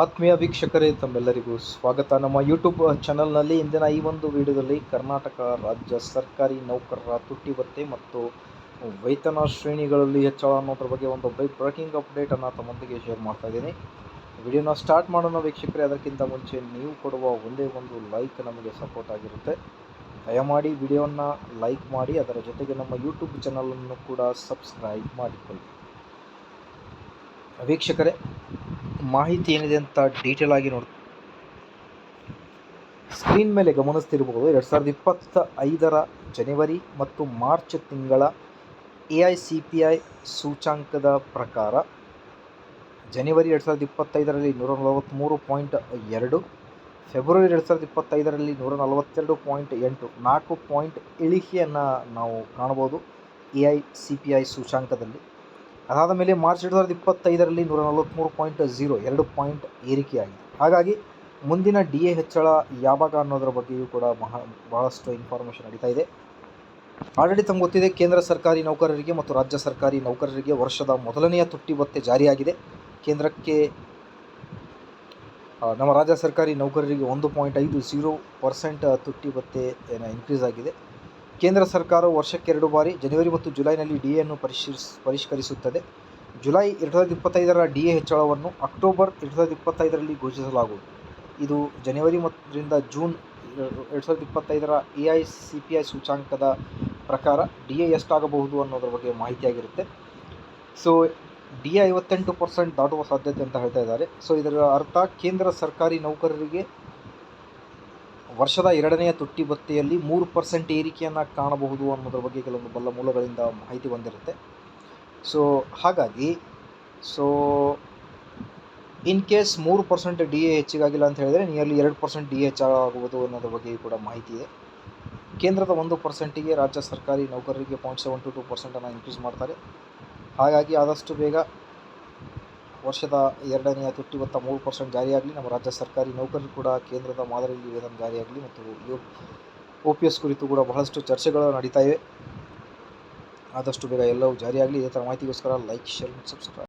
ಆತ್ಮೀಯ ವೀಕ್ಷಕರೇ, ತಮ್ಮೆಲ್ಲರಿಗೂ ಸ್ವಾಗತ. ನಮ್ಮ ಯೂಟ್ಯೂಬ್ ಚಾನಲ್ನಲ್ಲಿ ಇಂದಿನ ಈ ಒಂದು ವಿಡಿಯೋದಲ್ಲಿ ಕರ್ನಾಟಕ ರಾಜ್ಯ ಸರ್ಕಾರಿ ನೌಕರರ ತುಟ್ಟಿ ಭತ್ತೆ ಮತ್ತು ವೇತನ ಶ್ರೇಣಿಗಳಲ್ಲಿ ಹೆಚ್ಚಳ ಅನ್ನೋದ್ರ ಬಗ್ಗೆ ಒಂದು ಬ್ರೇಕಿಂಗ್ ಅಪ್ಡೇಟನ್ನು ತಮ್ಮೊಂದಿಗೆ ಶೇರ್ ಮಾಡ್ತಾ ಇದ್ದೀನಿ. ವಿಡಿಯೋನ ಸ್ಟಾರ್ಟ್ ಮಾಡೋಣ ವೀಕ್ಷಕರೇ, ಅದಕ್ಕಿಂತ ಮುಂಚೆ ನೀವು ಕೊಡುವ ಒಂದೇ ಒಂದು ಲೈಕ್ ನಮಗೆ ಸಪೋರ್ಟ್ ಆಗಿರುತ್ತೆ. ದಯಮಾಡಿ ವಿಡಿಯೋನ ಲೈಕ್ ಮಾಡಿ, ಅದರ ಜೊತೆಗೆ ನಮ್ಮ ಯೂಟ್ಯೂಬ್ ಚಾನಲನ್ನು ಕೂಡ ಸಬ್ಸ್ಕ್ರೈಬ್ ಮಾಡಿಕೊಳ್ಳಿ. ವೀಕ್ಷಕರೇ ಮಾಹಿತಿ ಏನಿದೆ ಅಂತ ಡೀಟೇಲ್ ಆಗಿ ನೋಡಿ ಸ್ಕ್ರೀನ್ ಮೇಲೆ ಗಮನಿಸ್ತಿರಬಹುದು ಎರಡು ಸಾವಿರದ ಇಪ್ಪತ್ತ ಐದರ ಜನವರಿ ಮತ್ತು ಮಾರ್ಚ್ ತಿಂಗಳ A I C P I ಸೂಚ್ಯಾಂಕದ ಪ್ರಕಾರ ಜನವರಿ ಎರಡು ಸಾವಿರದ ಇಪ್ಪತ್ತೈದರಲ್ಲಿ ನೂರ ನಲವತ್ತ್ಮೂರು ಪಾಯಿಂಟ್ ಎರಡು, ಫೆಬ್ರವರಿ ಎರಡು ಸಾವಿರದ ಇಪ್ಪತ್ತೈದರಲ್ಲಿ ನೂರ ನಲವತ್ತೆರಡು ಪಾಯಿಂಟ್ ಎಂಟು, ನಾಲ್ಕು ಪಾಯಿಂಟ್ ಇಳಿಕೆಯನ್ನು ನಾವು ಕಾಣ್ಬೋದು A I C P I ಸೂಚಾಂಕದಲ್ಲಿ ಅದಾದ ಮೇಲೆ ಮಾರ್ಚ್ ಎರಡು ಸಾವಿರದ ಇಪ್ಪತ್ತೈದರಲ್ಲಿ ನೂರ ನಲವತ್ತ್ಮೂರು ಪಾಯಿಂಟ್ ಝೀರೋ ಎರಡು ಪಾಯಿಂಟ್ ಏರಿಕೆಯಾಗಿದೆ. ಹಾಗಾಗಿ ಮುಂದಿನ ಡಿ ಎ ಹೆಚ್ಚಳ ಯಾವಾಗ ಅನ್ನೋದರ ಬಗ್ಗೆಯೂ ಕೂಡ ಮಹಾ ಬಹಳಷ್ಟು ಇನ್ಫಾರ್ಮೇಷನ್ ನಡೀತಾ ಇದೆ. ಆಲ್ರೆಡಿ ತಮ್ಗೆ ಗೊತ್ತಿದೆ, ಕೇಂದ್ರ ಸರ್ಕಾರಿ ನೌಕರರಿಗೆ ಮತ್ತು ರಾಜ್ಯ ಸರ್ಕಾರಿ ನೌಕರರಿಗೆ ವರ್ಷದ ಮೊದಲನೆಯ ತುಟ್ಟಿ ಭತ್ಯೆ ಜಾರಿಯಾಗಿದೆ. ಕೇಂದ್ರಕ್ಕೆ ನಮ್ಮ ರಾಜ್ಯ ಸರ್ಕಾರಿ ನೌಕರರಿಗೆ ಒಂದು ಪಾಯಿಂಟ್ ಐದು ಝೀರೋ ಪರ್ಸೆಂಟ್ ತುಟ್ಟಿ ಭತ್ಯೆ ಏನೋ ಇನ್ಕ್ರೀಸ್ ಆಗಿದೆ. ಕೇಂದ್ರ ಸರ್ಕಾರವು ವರ್ಷಕ್ಕೆ ಎರಡು ಬಾರಿ ಜನವರಿ ಮತ್ತು ಜುಲೈನಲ್ಲಿ ಡಿ ಎನ್ನು ಪರಿಶೀಲಿಸ್ ಪರಿಷ್ಕರಿಸುತ್ತದೆ. ಜುಲೈ ಎರಡು ಸಾವಿರದ ಇಪ್ಪತ್ತೈದರ ಡಿ ಎ ಹೆಚ್ಚಳವನ್ನು ಅಕ್ಟೋಬರ್ ಎರಡು ಸಾವಿರದ ಇಪ್ಪತ್ತೈದರಲ್ಲಿ ಘೋಷಿಸಲಾಗುವುದು. ಇದು ಜನವರಿ ಮತ್ತರಿಂದ ಜೂನ್, ಎರಡು ಸಾವಿರದ ಇಪ್ಪತ್ತೈದರ A I C P I ಸೂಚಾಂಕದ ಪ್ರಕಾರ ಡಿ ಎ ಎಷ್ಟಾಗಬಹುದು ಅನ್ನೋದ್ರ ಬಗ್ಗೆ ಮಾಹಿತಿಯಾಗಿರುತ್ತೆ. ಸೊ ಡಿ ಐವತ್ತೆಂಟು ಪರ್ಸೆಂಟ್ ದಾಟುವ ಸಾಧ್ಯತೆ ಅಂತ ಹೇಳ್ತಾ ಇದ್ದಾರೆ. ಸೊ, ಇದರ ಅರ್ಥ ಕೇಂದ್ರ ಸರ್ಕಾರಿ ನೌಕರರಿಗೆ ವರ್ಷದ ಎರಡನೆಯ ತುಟ್ಟಿ ಭತ್ಯೆಯಲ್ಲಿ ಮೂರು ಪರ್ಸೆಂಟ್ ಏರಿಕೆಯನ್ನು ಕಾಣಬಹುದು ಅನ್ನೋದ್ರ ಬಗ್ಗೆ ಕೆಲವೊಂದು ಬಲ್ಲ ಮೂಲಗಳಿಂದ ಮಾಹಿತಿ ಬಂದಿರುತ್ತೆ. ಸೊ ಹಾಗಾಗಿ ಸೊ ಇನ್ ಕೇಸ್ ಮೂರು ಪರ್ಸೆಂಟ್ ಡಿ ಎ ಹೆಚ್ಚಿಗಾಗಿಲ್ಲ ಅಂತ ಹೇಳಿದರೆ ನಿಯರ್ಲಿ ಎರಡು ಪರ್ಸೆಂಟ್ ಡಿ ಎ ಹೆಚ್ಚಾಗುವುದು ಅನ್ನೋದ್ರ ಬಗ್ಗೆಯೂ ಕೂಡ ಮಾಹಿತಿ ಇದೆ. ಕೇಂದ್ರದ ಒಂದು ಪರ್ಸೆಂಟಿಗೆ ರಾಜ್ಯ ಸರ್ಕಾರಿ ನೌಕರರಿಗೆ ಪಾಯಿಂಟ್ ಸೆವೆನ್ ಟು ಟು ಪರ್ಸೆಂಟನ್ನು ಇನ್ಕ್ರೀಸ್ ಮಾಡ್ತಾರೆ. ಹಾಗಾಗಿ ಆದಷ್ಟು ಬೇಗ ವರ್ಷದ ಎರಡನೆಯ ತುಟ್ಟಿ ಭತ್ತ ಮೂರು ಪರ್ಸೆಂಟ್ ಜಾರಿಯಾಗಲಿ, ನಮ್ಮ ರಾಜ್ಯ ಸರ್ಕಾರಿ ನೌಕರರು ಕೂಡ ಕೇಂದ್ರದ ಮಾದರಿಯಲ್ಲಿ ವೇತನ ಜಾರಿಯಾಗಲಿ ಮತ್ತು ಯು ಒ ಪಿ ಎಸ್ ಕುರಿತು ಕೂಡ ಬಹಳಷ್ಟು ಚರ್ಚೆಗಳು ನಡೀತಾ ಇವೆ. ಆದಷ್ಟು ಬೇಗ ಎಲ್ಲವೂ ಜಾರಿಯಾಗಲಿ. ಇದೇ ಥರ ಮಾಹಿತಿಗೋಸ್ಕರ ಲೈಕ್, ಶೇರ್ ಮತ್ತು ಸಬ್ಸ್ಕ್ರೈಬ್.